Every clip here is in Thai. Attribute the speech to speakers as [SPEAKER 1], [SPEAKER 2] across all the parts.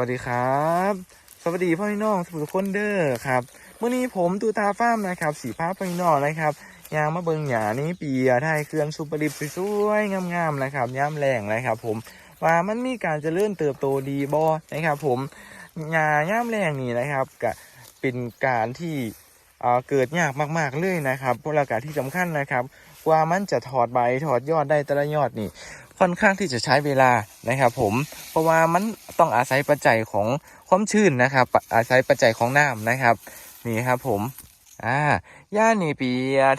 [SPEAKER 1] วัสดีครับ สวัสดีพ่อพี่น้องทุกคนเด้อครับเมื่อนี้ผมตูตาฟ้ามนะครับ สีผ้าพ่อพี่น้องนะครับยางมาเบิงหยานี้ปียไทยเครื่องซูเปร์ลิปสวยๆงามๆนะครับย่ำแรงนะครับ ผมว่ามันมีการเจริญเติบโตดีบ่นะครับ ผมหยาย่ำแรงนี่นะครับก็เป็นการที่เกิดยากมากๆเลยนะครับเพราะละกาที่สำคัญนะครับ กว่ามันจะถอดใบถอดยอดได้แต่ละยอดนี่ ค่อนข้างที่จะใช้เวลานะครับผมเพราะว่ามันต้องอาศัยปัจจัยของความชื้นนะครับ อาศัยปัจจัยของน้ำนะครับ นี่ครับผมอ่าย่านี่ปี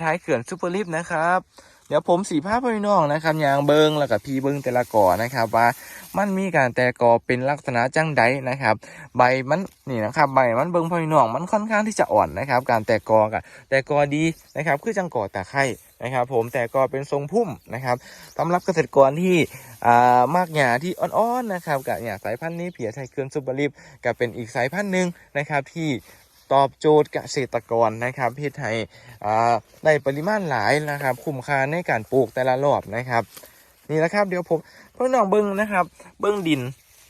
[SPEAKER 1] ท้ายเขื่อนซูเปอร์ลิฟต์นะครับเดี๋ยวผมสีภาพพี่น้องนะครับยางเบิงแล้วกับพีเบิงแต่ละก่อนะครับ ว่ามันมีการแตกกอเป็นลักษณะจังใดนะครับ ใบมันนี่นะครับใบมันเบิงพี่น้องมันค่อนข้างที่จะอ่อนนะครับ การแตกกอกับแตกกอดีนะครับคือจังก่อตาไข่ นะครับ ผมแตกกอเป็นทรงพุ่มนะครับสำหรับเกษตรกรที่อ่ามากหยาที่อ่อนๆนะครับกับหยาสายพันธุ์นี้เพียไทยเขื่อนซูเปอร์ลิฟกับเป็นอีกสายพันธุ์หนึ่งนะครับที่ตอบโจทย์เกษตรกรนะครับเพื่อให้อ่าได้ปริมาณหลายนะครับ คุ้มค่าในการปลูกแต่ละรอบนะครับ นี่แหละครับเดี๋ยวผมพ่อน้องเบิ้งนะครับ เบิ้งดิน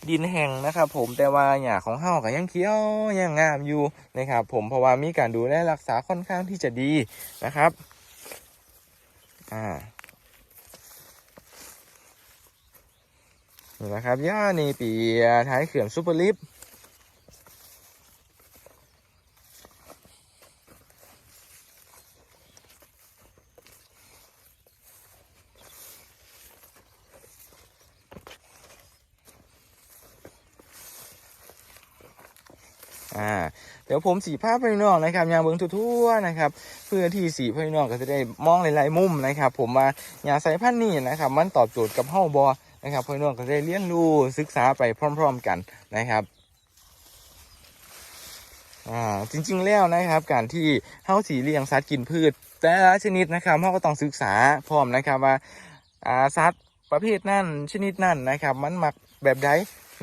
[SPEAKER 1] ดินแห้งนะครับผมแต่ว่าหญ้าของเฮาก็ยังเขียวยังงามอยู่นะครับผมเพราะว่ามีการดูแลรักษาค่อนข้างที่จะดีนะครับ อ่านี่แหละครับย่านีเปีท้ายเขื่อนซูเปอร์ลิฟต์ อ่าเดี๋ยวผมสีภาพพี่น้องนะครับยางเบิ้งทั่วๆนะครับ เพื่อที่สีพี่น้องก็จะได้มองหลายๆมุมนะครับ ผมว่ายาสายพันธุ์นี้นะครับ มันตอบโจทย์กับเฮาบอนะครับพี่น้องก็จะได้เรียนรู้ศึกษาไปพร้อม ๆกันนะครับอ่าจริง ๆแล้วนะครับ การที่เฮาสีเลี้ยงสัตว์กินพืช แต่ละชนิดนะครับเฮาก็ต้องศึกษาพร้อมนะครับว่าอ่าสัตว์ประเภทนั้นชนิดนั้นนะครับ มันมักแบบใด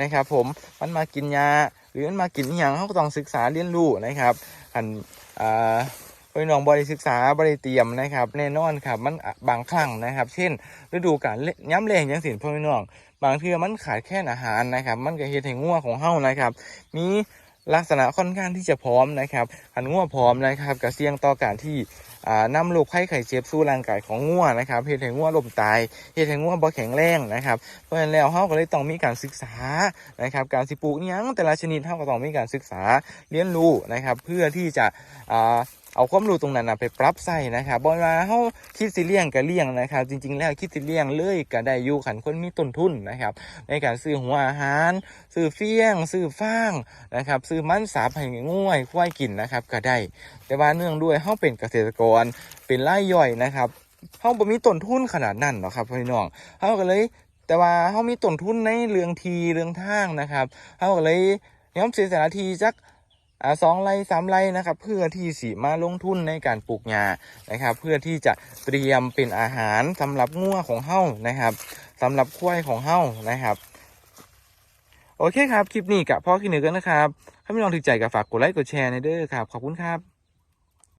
[SPEAKER 1] นะครับ ผมมันมากินยา หรือมันมากินอย่างเขาก็ต้องศึกษาเรียนรู้นะครับอันอ่าพี่น้องบริศึกษาบริเตรียมนะครับแน่นอนครับมันบางครั้งนะครับ เช่น ฤดูกาลย้ำแรงยังสินพ่อพี่น้อง บางทีมันขาดแค่อาหารนะครับ มันก็เฮ็ดให้ง่วของเฮานะครับ มี ลักษณะค่อนข้างที่จะพร้อมนะครับหันง่วพร้อมนะครับกับเสี่ยงต่อการที่นำโรคไข้ไข้เจ็บสู้ร่างกายของง่วนะครับเหตุแห่งง่วลมตายเหตุแห่งง่วบ่แข็งแรงนะครับเพราะฉะนั้นแล้วเฮาก็เลยต้องมีการศึกษานะครับการสิปลูกยังแต่ละชนิดเฮาก็ต้องมีการศึกษาเรียนรู้นะครับเพื่อที่จะ เอาความรู้ตรงนั้นนะไปปรับใส่นะครับบ่ว่าเฮาคิดสิเลี้ยงก็เลี้ยงนะครับ จริง ๆ แล้วคิดสิเลี้ยงเลยก็ได้อยู่ขันคนมีต้นทุนนะครับ ในการซื้อหัวอาหารซื้อเฟี้ยงซื้อฟางนะครับซื้อมันสาบให้ง่วยควายกินนะครับก็ได้ แต่ว่าเนื่องด้วยเฮาเป็นเกษตรกรเป็นไรายย่อยนะครับเฮาบ่มีต้นทุนขนาดนั้นหรอกครับพี่น้องเฮาก็เลยแต่ว่าเฮามีต้นทุนในเรื่องทีเรื่องทางนะครับเฮาก็เลยยอมเสียสละทีจัก สองไร่สามไร่นะครับ เพื่อที่สิมาลงทุนในการปลูกหญ้านะครับ เพื่อที่จะเตรียมเป็นอาหารสำหรับงัวของเฮานะครับสำหรับควายของเฮานะครับโอเคครับ คลิปนี้กับพ่อขี้เหนือกันนะครับถ้าไม่ลองถึงใจก็ฝากกดไลค์กดแชร์ในเด้อครับ ขอบคุณครับ